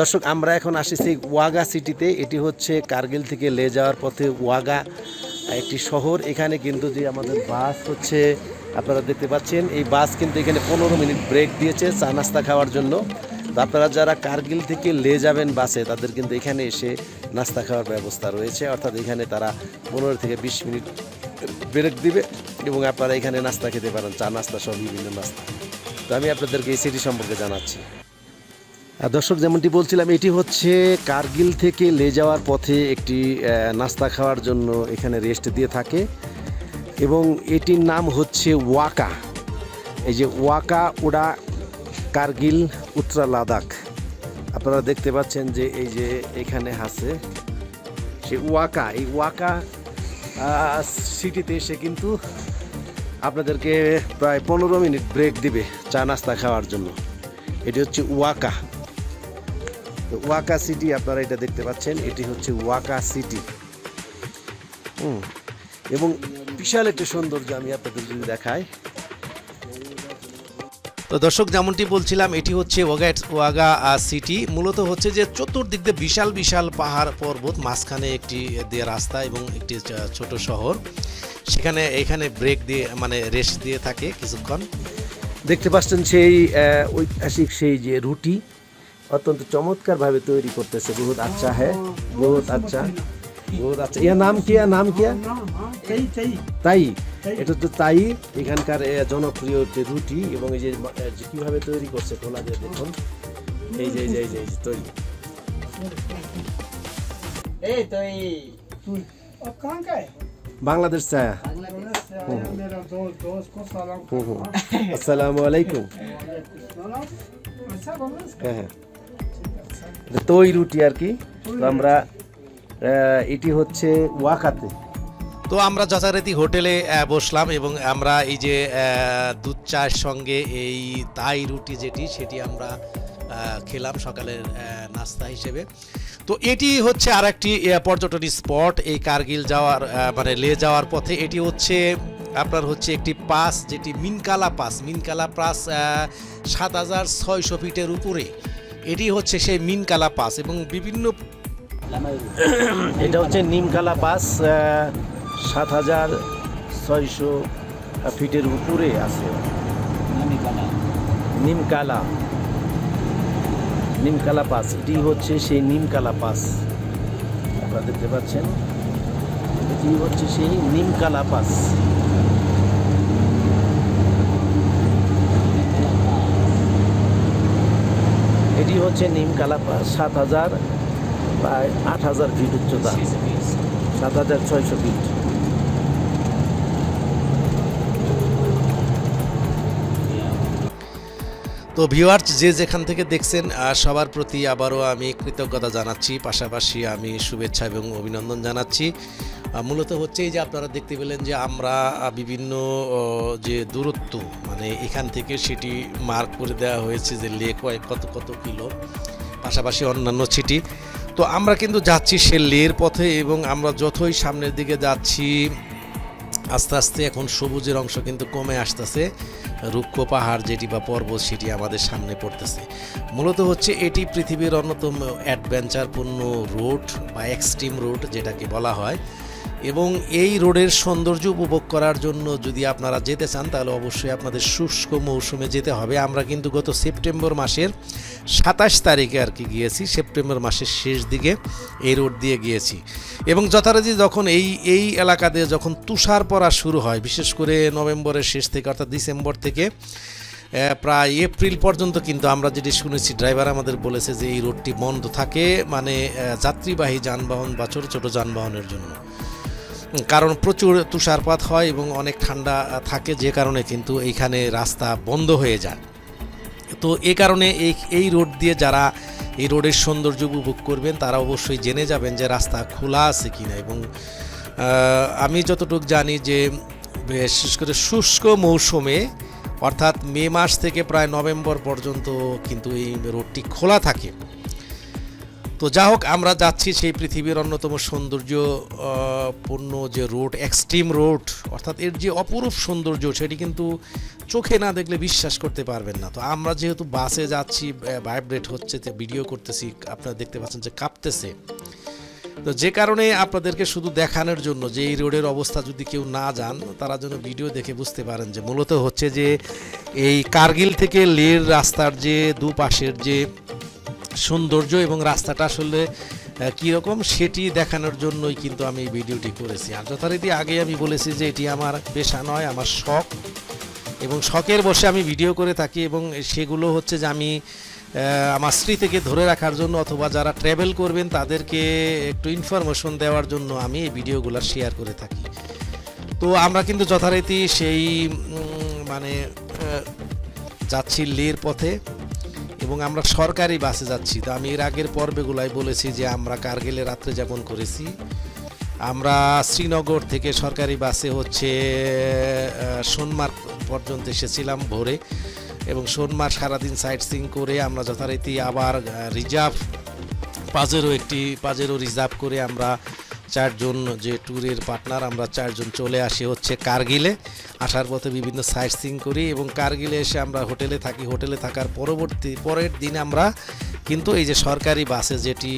দর্শক, আমরা এখন আসিছি ওয়াগা সিটিতে। এটি হচ্ছে কার্গিল থেকে লে যাওয়ার পথে ওয়াগা একটি শহর। এখানে কিন্তু যে আমাদের বাস হচ্ছে, আপনারা দেখতে পাচ্ছেন, এই বাস কিন্তু এখানে পনেরো মিনিট ব্রেক দিয়েছে চা নাস্তা খাওয়ার জন্য। তো আপনারা যারা কার্গিল থেকে লে যাবেন বাসে, তাদের কিন্তু এখানে এসে নাস্তা খাওয়ার ব্যবস্থা রয়েছে। অর্থাৎ এখানে তারা পনেরো থেকে বিশ মিনিট ব্রেক দিবে এবং আপনারা এখানে নাস্তা খেতে পারেন। চা নাস্তা সব বিভিন্ন নাস্তা। তো আমি আপনাদেরকে এই সিটি সম্পর্কে জানাচ্ছি। দর্শক, যেমনটি বলছিলাম, এটি হচ্ছে কার্গিল থেকে লে যাওয়ার পথে একটি নাস্তা খাওয়ার জন্য এখানে রেস্ট দিয়ে থাকে এবং এটির নাম হচ্ছে ওয়াকা। এই যে ওয়াকা ওডা কার্গিল উত্তরা লাদাখ। আপনারা দেখতে পাচ্ছেন যে এই যে এখানে আছে সে ওয়াকা। এই ওয়াকা সিটিতে এসে কিন্তু আপনাদেরকে প্রায় পনেরো মিনিট ব্রেক দিবে চা নাস্তা খাওয়ার জন্য। এটি হচ্ছে ওয়াকা। তো ওয়াকা সিটি আপনারা এটা দেখতে পাচ্ছেন এটি হচ্ছে ওয়াকা সিটি। হুম এবং বিশাল একটি সৌন্দর্য আমি আপনাদের যদি দেখাই। তো দর্শক যেমনটি বলছিলাম এটি হচ্ছে ওয়াগা ওয়াগা সিটি। মূলত হচ্ছে যে চতুর্দিক দিয়ে বিশাল বিশাল পাহাড় পর্বত মাঝখানে একটি দিয়ে রাস্তা এবং একটি ছোট শহর। সেখানে এখানে ব্রেক দিয়ে মানে রেস্ট দিয়ে থাকে কিছুক্ষণ। দেখতে পাচ্ছেন সেই ঐতিহাসিক সেই যে রুটি অত্যন্ত চমৎকারভাবে তৈরি করতেছে। বহুত আচ্ছা হ্যাঁ? বহুত আচ্ছা বহুত আচ্ছা। ইয়ার নাম কিয়া নাম কিয়া তাই? এটা তো তাই। এখানকার জনপ্রিয় যে রুটি এবং এই যে কীভাবে তৈরি করছে খোলা দিয়ে দেখুন। এই যে এই যে এই যে তৈরি। বাংলাদেশ ছায়া আসসালামু আলাইকুম। হ্যাঁ হ্যাঁ। তৈ রুটি আর কি। তো আমরা এটি হচ্ছে ওয়াকাতে। তো আমরা যথারীতি হোটেলে বসলাম এবং আমরা এই যে দুধ চায়ের সঙ্গে এই তাই রুটি যেটি সেটি আমরা খেলাম সকালের নাস্তা হিসেবে। তো এটি হচ্ছে আর একটি পর্যটন স্পট। এই কার্গিল যাওয়ার মানে লে যাওয়ার পথে এটি হচ্ছে আপনার হচ্ছে একটি পাস যেটি মিনকালা পাস। মিনকালা পাস সাত হাজার ছয়শো ফিটের উপরে। এটি হচ্ছে সেই মিনকালা পাস এবং বিভিন্ন এটা হচ্ছে নিমকালা পাস সাত হাজার ছয়শো ফিটের উপরে আছে। নিমকালা। নিমকালা পাস, এটি হচ্ছে সেই নিমকালা পাস। আপনারা দেখতে পাচ্ছেন, এটি হচ্ছে সেই নিমকালা পাস। এটি হচ্ছে নিম পাস সাত হাজার প্রায় আট হাজার ফিট উচ্চতা। সাত হাজার ছয়শো ফিট। তো ভিউয়ার্স যে যেখান থেকে দেখছেন সবার প্রতি আবারও আমি কৃতজ্ঞতা জানাচ্ছি। পাশাপাশি আমি শুভেচ্ছা এবং অভিনন্দন জানাচ্ছি। মূলত হচ্ছে যে আপনারা দেখতে পেলেন যে আমরা বিভিন্ন যে দূরত্ব মানে এখান থেকে সেটি মার্ক করে দেওয়া হয়েছে যে লেক কত কত কিলো, পাশাপাশি অন্যান্য সিটি। তো আমরা কিন্তু যাচ্ছি সে লের পথে এবং আমরা যতই সামনের দিকে যাচ্ছি, আস্তে আস্তে এখন সবুজের অংশ কিন্তু কমে আসতেছে। রুক্ষ পাহাড় যেটি বা পর্বত সেটি আমাদের সামনে পড়তেছে। মূলত হচ্ছে এটি পৃথিবীর অন্যতম অ্যাডভেঞ্চারপূর্ণ রোড বা এক্সট্রিম রোড যেটাকে বলা হয়। এবং এই রোডের সৌন্দর্য উপভোগ করার জন্য যদি আপনারা যেতে চান, তাহলে অবশ্যই আপনাদের শুষ্ক মৌসুমে যেতে হবে। আমরা কিন্তু গত সেপ্টেম্বর মাসের সাতাশ তারিখে আর কি গিয়েছি, সেপ্টেম্বর মাসের শেষ দিকে এই রোড দিয়ে গিয়েছি। এবং যথারীতি যখন এই এই এলাকা দিয়ে যখন তুষার পড়া শুরু হয়, বিশেষ করে নভেম্বরের শেষ থেকে অর্থাৎ ডিসেম্বর থেকে প্রায় এপ্রিল পর্যন্ত কিন্তু আমরা যেটি শুনেছি, ড্রাইভার আমাদের বলেছে যে এই রোডটি বন্ধ থাকে মানে যাত্রীবাহী যানবাহন বা ছোটো ছোটো যানবাহনের জন্য। কারণ প্রচুর তুষারপাত হয় এবং অনেক ঠান্ডা থাকে, যে কারণে কিন্তু এইখানে রাস্তা বন্ধ হয়ে যায়। তো এ কারণে এই এই রোড দিয়ে যারা এই রোডের সৌন্দর্য উপভোগ করবেন, তারা অবশ্যই জেনে যাবেন যে রাস্তা খোলা আছে কি না এবং আমি যতটুকু জানি যে, বিশেষ করে শুষ্ক মৌসুমে, অর্থাৎ মে মাস থেকে প্রায় নভেম্বর পর্যন্ত কিন্তু এই রোডটি খোলা থাকে। তো যা হোক, আমরা যাচ্ছি সেই পৃথিবীর অন্যতম সৌন্দর্য পূর্ণ যে রোড এক্সট্রিম রোড অর্থাৎ এর যে অপরূপ সৌন্দর্য, সেটি কিন্তু চোখে না দেখলে বিশ্বাস করতে পারবেন না। তো আমরা যেহেতু বাসে যাচ্ছি ভাইব্রেট হচ্ছে ভিডিও করতেছি, আপনারা দেখতে পাচ্ছেন যে কাঁপতেছে। তো যে কারণে আপনাদেরকে শুধু দেখানোর জন্য যে এই রোডের অবস্থা যদি কেউ না যান তারা যেন ভিডিও দেখে বুঝতে পারেন যে মূলত হচ্ছে যে এই কার্গিল থেকে লের রাস্তার যে দুপাশের যে সৌন্দর্য এবং রাস্তাটা আসলে কীরকম সেটি দেখানোর জন্যই কিন্তু আমি এই ভিডিওটি করেছি। আর যথারীতি আগে আমি বলেছি যে এটি আমার পেশা নয়, আমার শখ। এবং শখের বসে আমি ভিডিও করে থাকি এবং সেগুলো হচ্ছে যে আমি আমার স্ত্রী থেকে ধরে রাখার জন্য অথবা যারা ট্রাভেল করবেন তাদেরকে একটু ইনফরমেশন দেওয়ার জন্য আমি এই ভিডিওগুলো শেয়ার করে থাকি। তো আমরা কিন্তু যথারীতি সেই মানে যাচ্ছি লের পথে। এবং আমরা সরকারি বাসে যাচ্ছি। তো আমি এর আগের পর্বেগুলাই বলেছি যে আমরা কার্গিলে রাত্রে যাপন করেছি। আমরা শ্রীনগর থেকে সরকারি বাসে হচ্ছে সোনমার্গ পর্যন্ত এসেছিলাম ভোরে এবং সোনমার্গ সারাদিন সাইট সিং করে আমরা যথারীতি আবার রিজার্ভ পাজেরও একটি, পাজেরও রিজার্ভ করে আমরা চারজন যে ট্যুরের পার্টনার, আমরা চারজন চলে আসি হচ্ছে কার্গিলে। আসার পথে বিভিন্ন সাইট সিং করি এবং কার্গিলে এসে আমরা হোটেলে থাকি। হোটেলে থাকার পরবর্তী পরের দিন আমরা কিন্তু এই যে সরকারি বাসে যেটি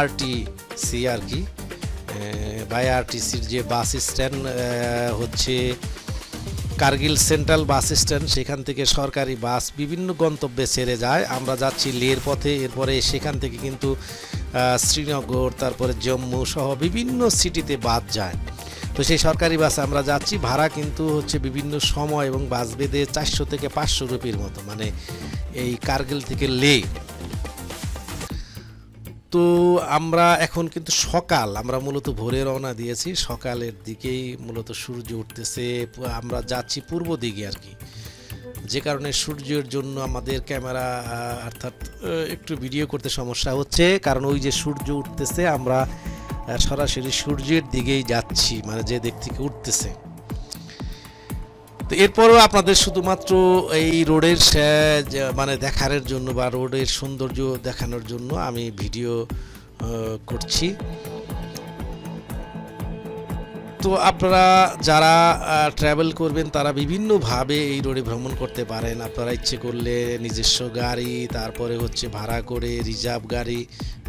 আরটিসি আর কি বাই আরটিসির যে বাস স্ট্যান্ড হচ্ছে কার্গিল সেন্ট্রাল বাস স্ট্যান্ড, সেখান থেকে সরকারি বাস বিভিন্ন গন্তব্যে ছেড়ে যায়। আমরা যাচ্ছি লের পথে এরপরে সেখান থেকে কিন্তু শ্রীনগর, তারপরে জম্মু সহ বিভিন্ন সিটিতে বাস যায়। তো সেই সরকারি বাসে আমরা যাচ্ছি। ভাড়া কিন্তু হচ্ছে বিভিন্ন সময় এবং বাস বেঁধে চারশো থেকে পাঁচশো রুপির মতো। মানে এই কার্গিল থেকে লে তো আমরা এখন কিন্তু সকাল, আমরা মূলত ভোরে রওনা দিয়েছি। সকালের দিকেই মূলত সূর্য উঠতেছে, আমরা যাচ্ছি পূর্ব দিকে আর কি। যে কারণে সূর্যের জন্য আমাদের ক্যামেরা অর্থাৎ একটু ভিডিও করতে সমস্যা হচ্ছে। কারণ ওই যে সূর্য উঠতেছে, আমরা সরাসরি সূর্যের দিকেই যাচ্ছি মানে যে দিক থেকে উঠতেছে। তো এরপরও আপনাদের শুধুমাত্র এই রোডের মানে দেখানোর জন্য বা রোডের সৌন্দর্য দেখানোর জন্য আমি ভিডিও করছি। তো আপনারা যারা ট্রাভেল করবেন, তারা বিভিন্নভাবে এই রোডে ভ্রমণ করতে পারেন। আপনারা ইচ্ছে করলে নিজস্ব গাড়ি, তারপরে হচ্ছে ভাড়া করে রিজার্ভ গাড়ি,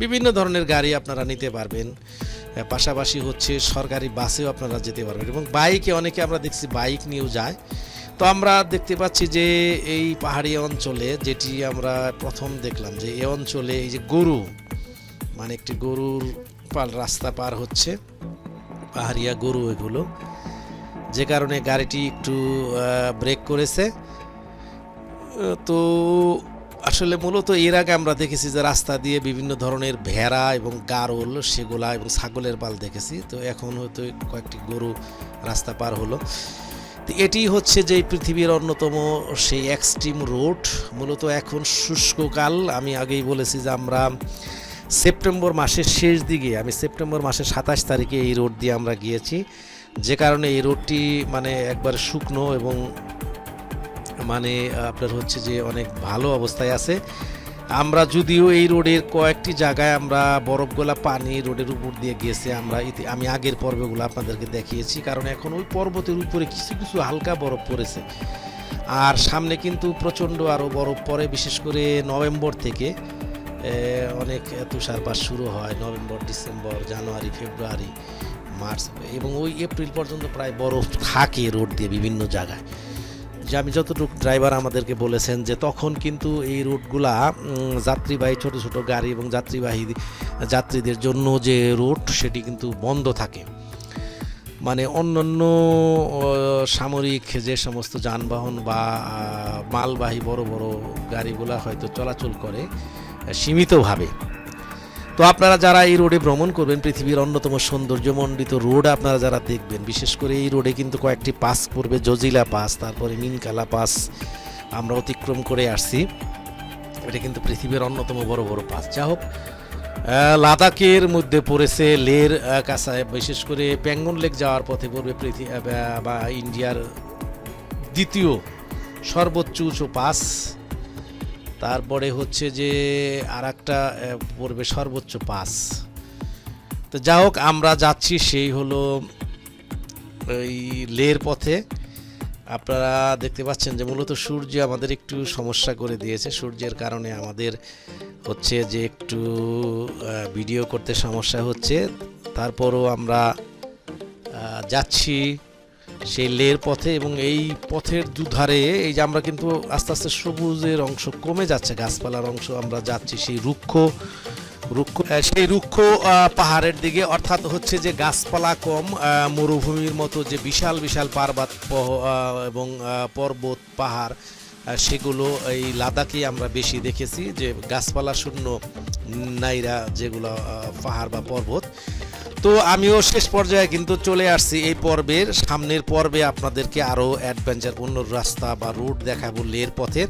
বিভিন্ন ধরনের গাড়ি আপনারা নিতে পারবেন। পাশাপাশি হচ্ছে সরকারি বাসেও আপনারা যেতে পারবেন। এবং বাইকে অনেকে আমরা দেখছি বাইক নিয়েও যায়। তো আমরা দেখতে পাচ্ছি যে এই পাহাড়ি অঞ্চলে যেটি আমরা প্রথম দেখলাম যে এই অঞ্চলে এই যে গরু মানে একটি গরুর পাল রাস্তা পার হচ্ছে, পাহাড়িয়া গরু এগুলো। যে কারণে গাড়িটি একটু ব্রেক করেছে। তো আসলে মূলত এর আগে আমরা দেখেছি যে রাস্তা দিয়ে বিভিন্ন ধরনের ভেড়া এবং গারল, সেগুলা এবং ছাগলের পাল দেখেছি। তো এখন হয়তো কয়েকটি গরু রাস্তা পার হলো। তো এটি হচ্ছে যে পৃথিবীর অন্যতম সেই এক্সট্রিম রোড মূলত এখন শুষ্ককাল। আমি আগেই বলেছি যে আমরা সেপ্টেম্বর মাসের শেষ দিকে, আমি সেপ্টেম্বর মাসের সাতাশ তারিখে এই রোড দিয়ে আমরা গিয়েছি। যে কারণে এই রোডটি মানে একবার শুকনো এবং মানে আপনার হচ্ছে যে অনেক ভালো অবস্থায় আছে। আমরা যদিও এই রোডের কয়েকটি জায়গায় আমরা বরফগোলা পানি রোডের উপর দিয়ে গেছে, আমরা আমি আগের পর্বগুলো আপনাদেরকে দেখিয়েছি, কারণ এখন ওই পর্বতের উপরে কিছু কিছু হালকা বরফ পড়েছে। আর সামনে কিন্তু প্রচণ্ড আরও বরফ পড়ে, বিশেষ করে নভেম্বর থেকে অনেক তুষারপাত শুরু হয়, নভেম্বর, ডিসেম্বর, জানুয়ারি, ফেব্রুয়ারি, মার্চ, এবং ওই এপ্রিল পর্যন্ত প্রায় বরফ থাকে রোড দিয়ে বিভিন্ন জায়গায়। যে আমি যতটুকু ড্রাইভার আমাদেরকে বলেছেন যে তখন কিন্তু এই রুটগুলা যাত্রীবাহী, ছোট ছোট গাড়ি এবং যাত্রীবাহী, যাত্রীদের জন্য যে রুট, সেটি কিন্তু বন্ধ থাকে। মানে অন্যান্য সামরিক যে সমস্ত যানবাহন বা মালবাহী বড় বড় গাড়িগুলা হয়তো চলাচল করে, সীমিতভাবে। তো আপনারা যারা এই রোডে ভ্রমণ করবেন, পৃথিবীর অন্যতম সৌন্দর্যমণ্ডিত রোড আপনারা যারা দেখবেন, বিশেষ করে এই রোডে কিন্তু কয়েকটি পাস পড়বে, জজিলা পাস, তারপরে মিনকালা পাস, আমরা অতিক্রম করে আসছি। এটা কিন্তু পৃথিবীর অন্যতম বড় বড় পাস। যা হোক লাদাখের মধ্যে পড়েছে লের কাছায়, বিশেষ করে প্যাঙ্গন লেক যাওয়ার পথে পড়বে পৃথিবী বা, ইন্ডিয়ার দ্বিতীয় সর্বোচ্চ উঁচু পাস। তারপরে হচ্ছে যে আর একটা পড়বে সর্বোচ্চ পাস। তো যা হোক, আমরা যাচ্ছি সেই হলো ওই লের পথে। আপনারা দেখতে পাচ্ছেন যে মূলত সূর্য আমাদের একটু সমস্যা করে দিয়েছে। সূর্যের কারণে আমাদের হচ্ছে যে একটু ভিডিও করতে সমস্যা হচ্ছে। তারপরও আমরা যাচ্ছি। সেই লের পথে এবং এই পথের দুধারে এই যে আমরা কিন্তু আস্তে আস্তে সবুজের অংশ কমে যাচ্ছে, গাছপালার অংশ আমরা যাচ্ছি সেই রুক্ষ রুক্ষ সেই রুক্ষ পাহাড়ের দিকে। অর্থাৎ হচ্ছে যে গাছপালা কম মরুভূমির মতো যে বিশাল বিশাল পার্বত এবং পর্বত, পাহাড় সেগুলো এই লাদাখে আমরা বেশি দেখেছি যে গাছপালা শূন্য নাইরা যেগুলো পাহাড় বা পর্বত। তো আমিও শেষ পর্যায়ে কিন্তু চলে আসছি এই পর্বের সামনের পর্বে আপনাদেরকে আরও অ্যাডভেঞ্চার, অন্য রাস্তা বা রুট দেখাবো লের পথের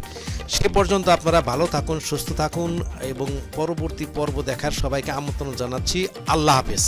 সে পর্যন্ত আপনারা ভালো থাকুন, সুস্থ থাকুন এবং পরবর্তী পর্ব দেখার সবাইকে আমন্ত্রণ জানাচ্ছি। আল্লাহ হাফেজ।